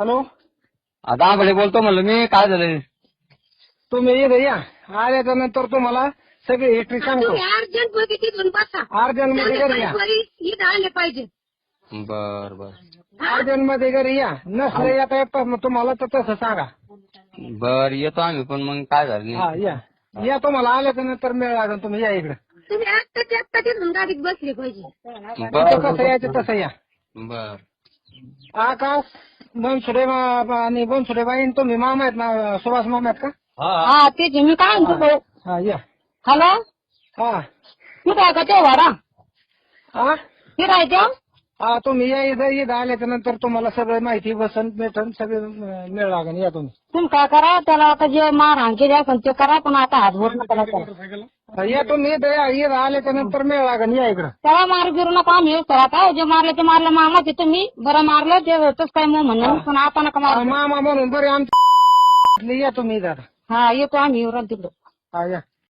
Hello? आता आंबळे बोलतो म्हणलं मी काय झालं? तुम्ही इथे या. आल्याच्यानंतर तुम्हाला सगळी हिस्ट्री सांगतो. तुम्ही अर्जंटमध्ये तिथून बसा. अर्जंटमध्ये घरी या. घरी इथं आले पाहिजे. बर बर. अर्जंटमध्ये घरी या. नसलं येता येत मग तुम्हाला तर तसं सांगा. बर येतो आम्ही पण मग काय झालं हा नाही या. या तुम्हाला. आल्याच्यानंतर मिळ लागेल. तुम्ही या इकडे. तुम्ही आत्ताच्या आत्ता तिथून गाडीत बसले पाहिजे. कसं बर. यायचं तसं या. बर. आकाश? बनसुडे मा- आणि बाई तुम्ही मामा आहेत ना सुभाष मामा आहेत का? हा. तेच मी काय म्हणतो हा या. हॅलो हा. कुठं आहे का? ते वारा हा फिरायचं हा तुम्ही या इथं इथं आल्याच्यानंतर तुम्हाला सगळं माहिती बसन भेटन सगळं मिळ लागेल. या तुम्ही. तुम्ही काय करा त्याला आता जे मारहाण केली असेल ते करा पण आता हात बोट नका या तुम्ही इथं या इथं आल्याच्यानंतर मिळ लागेल. या इकडं. त्याला मारू बिरू नका आम्ही आता. जे मारलं ते मारलं मामा ते तुम्ही. बरं मारलं ते होतच काय मग म्हणणं नाही. पण आता नका हा, मारू मामा म्हणून बरे आमच्या या तुम्ही इथं आता. हा येतो आम्ही येऊ तिकडं. हा या.